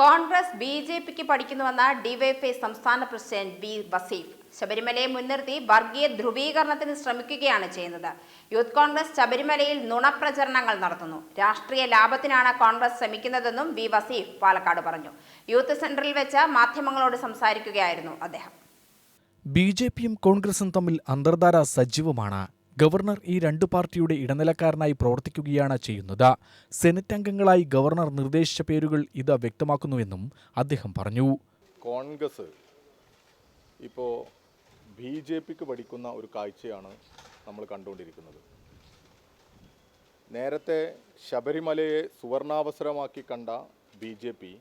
Congress B J പിക്ക് പഠിക്കുന്നുവെന്ന DYFI സംസ്ഥാന പ്രസിഡന്റ് ബി വസീഫ്. ശബരിമലയെ മുൻനിർത്തി വർഗീയ ധ്രുവീകരണത്തിന് ശ്രമിക്കുകയാണ് ചെയ്യുന്നത്. യൂത്ത് കോൺഗ്രസ് ശബരിമലയിൽ നുണപ്രചരണങ്ങൾ നടത്തുന്നു. രാഷ്ട്രീയ ലാഭത്തിനാണ് കോൺഗ്രസ് ശ്രമിക്കുന്നതെന്നും ബി വസീഫ് പാലക്കാട് പറഞ്ഞു. യൂത്ത് സെന്ററിൽ വെച്ച് മാധ്യമങ്ങളോട് സംസാരിക്കുകയായിരുന്നു അദ്ദേഹം. ബി ജെ പിയും കോൺഗ്രസും തമ്മിൽ അന്തർധാര സജീവമാണ് ഗവർണർ ഈ രണ്ട് പാർട്ടിയുടെ ഇടനിലക്കാരനായി പ്രവർത്തിക്കുകയാണ് ചെയ്യുന്നത്. സെനറ്റ് അംഗങ്ങളായി ഗവർണർ നിർദ്ദേശിച്ച പേരുകൾ ഇത് വ്യക്തമാക്കുന്നുവെന്നും അദ്ദേഹം പറഞ്ഞു. കോൺഗ്രസ് ഇപ്പോൾ ബി ജെ പിക്ക് പഠിക്കുന്ന ഒരു കാഴ്ചയാണ് നമ്മൾ കണ്ടുകൊണ്ടിരിക്കുന്നത്. നേരത്തെ ശബരിമലയെ സുവർണാവസരമാക്കി കണ്ട ബി ജെ പി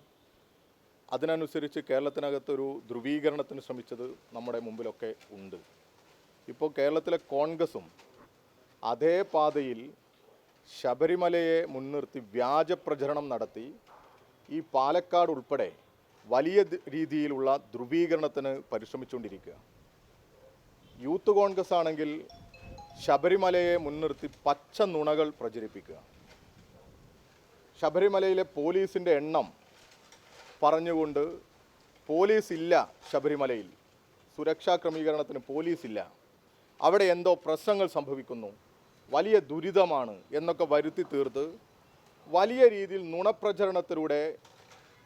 അതിനനുസരിച്ച് കേരളത്തിനകത്തൊരു ധ്രുവീകരണത്തിന് ശ്രമിച്ചത് നമ്മുടെ മുമ്പിലൊക്കെ ഉണ്ട്. ഇപ്പോൾ കേരളത്തിലെ കോൺഗ്രസും അതേ പാതയിൽ ശബരിമലയെ മുൻനിർത്തി വ്യാജ പ്രചരണം നടത്തി ഈ പാലക്കാട് ഉൾപ്പെടെ വലിയ രീതിയിലുള്ള ധ്രുവീകരണത്തിന് പരിശ്രമിച്ചുകൊണ്ടിരിക്കുക. യൂത്ത് കോൺഗ്രസ് ആണെങ്കിൽ ശബരിമലയെ മുൻനിർത്തി പച്ച നുണകൾ പ്രചരിപ്പിക്കുക. ശബരിമലയിലെ പോലീസിന്റെ എണ്ണം പറഞ്ഞുകൊണ്ട് പോലീസ് ഇല്ല ശബരിമലയിൽ. സുരക്ഷാ ക്രമീകരണത്തിന് പോലീസ് ഇല്ല അവിടെ എന്തോ പ്രശ്നങ്ങൾ സംഭവിക്കുന്നു. വലിയ ദുരിതമാണ് എന്നൊക്കെ വരുത്തി തീർത്ത് വലിയ രീതിയിൽ നുണപ്രചരണത്തിലൂടെ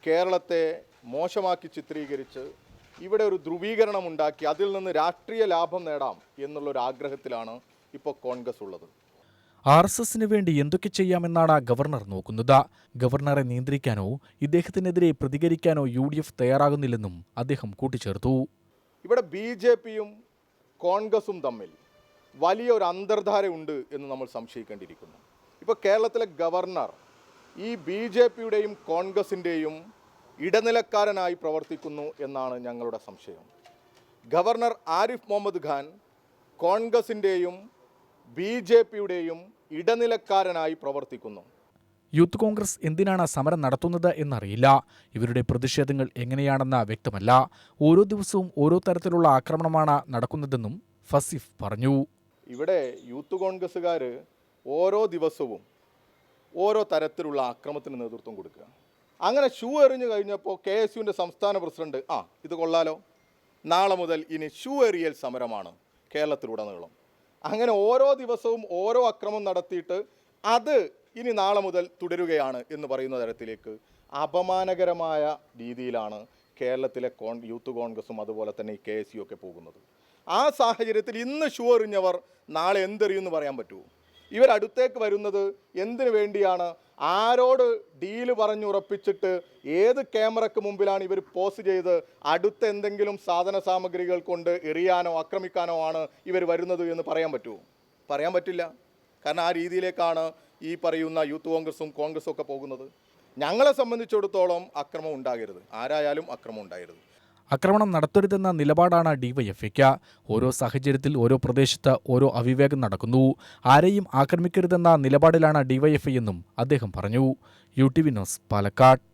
കേരളത്തെ മോശമാക്കി ചിത്രീകരിച്ച് ഇവിടെ ഒരു ധ്രുവീകരണം ഉണ്ടാക്കി അതിൽ നിന്ന് രാഷ്ട്രീയ ലാഭം നേടാം എന്നുള്ളൊരു ആഗ്രഹത്തിലാണ് ഇപ്പോൾ കോൺഗ്രസ് ഉള്ളത്. ആർ എസ് എസിന് വേണ്ടി എന്തൊക്കെ ചെയ്യാമെന്നാണ് ഗവർണർ നോക്കുന്നത്. ഗവർണറെ നിയന്ത്രിക്കാനോ ഇദ്ദേഹത്തിനെതിരെ പ്രതികരിക്കാനോ യു ഡി എഫ് തയ്യാറാകുന്നില്ലെന്നും അദ്ദേഹം കൂട്ടിച്ചേർത്തു. ഇവിടെ ബി ജെ പിയും കോൺഗ്രസും തമ്മിൽ വലിയൊരു അന്തർധാര ഉണ്ട് എന്ന് നമ്മൾ സംശയിക്കേണ്ടിയിരിക്കുന്നു. ഇപ്പോൾ കേരളത്തിലെ ഗവർണർ ഈ ബി ജെ പിയുടെയും കോൺഗ്രസിന്റെയും ഇടനിലക്കാരനായി പ്രവർത്തിക്കുന്നു എന്നാണ് ഞങ്ങളുടെ സംശയം. ഗവർണർ ആരിഫ് മുഹമ്മദ് ഖാൻ കോൺഗ്രസിന്റെയും ബി ജെ പിയുടെയും ഇടനിലക്കാരനായി പ്രവർത്തിക്കുന്നു. യൂത്ത് കോൺഗ്രസ് എന്തിനാണ് സമരം നടത്തുന്നത് എന്നറിയില്ല. ഇവരുടെ പ്രതിഷേധങ്ങൾ എങ്ങനെയാണെന്ന് വ്യക്തമല്ല. ഓരോ ദിവസവും ഓരോ തരത്തിലുള്ള ആക്രമണമാണ് നടക്കുന്നതെന്നും ഫസിഫ് പറഞ്ഞു. ഇവിടെ യൂത്ത് കോൺഗ്രസ്സുകാർ ഓരോ ദിവസവും ഓരോ തരത്തിലുള്ള ആക്രമത്തിന് നേതൃത്വം കൊടുക്കുക. അങ്ങനെ ഷൂ എറിഞ്ഞു കഴിഞ്ഞപ്പോൾ കെ എസ് യുവിന്റെ സംസ്ഥാന പ്രസിഡന്റ് ആ ഇത് കൊള്ളാലോ. നാളെ മുതൽ ഇനി ഷൂ എറിയൽ സമരമാണ് കേരളത്തിലുടനീളം. അങ്ങനെ ഓരോ ദിവസവും ഓരോ അക്രമം നടത്തിയിട്ട് അത് ഇനി നാളെ മുതൽ തുടരുകയാണ് എന്ന് പറയുന്ന തരത്തിലേക്ക് അപമാനകരമായ രീതിയിലാണ് കേരളത്തിലെ കോൺ യൂത്ത് കോൺഗ്രസും അതുപോലെ തന്നെ ഈ കെ എസ് യു ഒക്കെ പോകുന്നത്. ആ സാഹചര്യത്തിൽ ഇന്ന് ഷൂ എറിഞ്ഞവർ നാളെ എന്തെറിയുമെന്ന് പറയാൻ പറ്റുമോ? ഇവരടുത്തേക്ക് വരുന്നത് എന്തിനു വേണ്ടിയാണ്? ആരോട് ഡീൽ പറഞ്ഞുറപ്പിച്ചിട്ട് ഏത് ക്യാമറയ്ക്ക് മുമ്പിലാണ് ഇവർ പോസ്റ്റ് ചെയ്ത് അടുത്ത എന്തെങ്കിലും സാധന സാമഗ്രികൾ കൊണ്ട് എറിയാനോ ആക്രമിക്കാനോ ആണ് ഇവർ വരുന്നത് എന്ന് പറയാൻ പറ്റുമോ? പറയാൻ പറ്റില്ല. കാരണം ആ രീതിയിലേക്കാണ് ഈ പറയുന്ന യൂത്ത് കോൺഗ്രസും കോൺഗ്രസും ഒക്കെ പോകുന്നത്. ഞങ്ങളെ സംബന്ധിച്ചിടത്തോളം അക്രമം ഉണ്ടാകരുത്. ആരായാലും അക്രമം ഉണ്ടാകരുത്. ആക്രമണം നടത്തരുതെന്ന നിലപാടാണ് ഡിവൈഎഫ്ഐക്ക് ഓരോ സാഹചര്യത്തിൽ ഓരോ പ്രദേശത്ത് ഓരോ അവിവേകം നടക്കുന്നു. ആരെയും ആക്രമിക്കരുതെന്ന നിലപാടിലാണ് ഡിവൈഎഫ്ഐ എന്നും അദ്ദേഹം പറഞ്ഞു. U T V news Palakkad.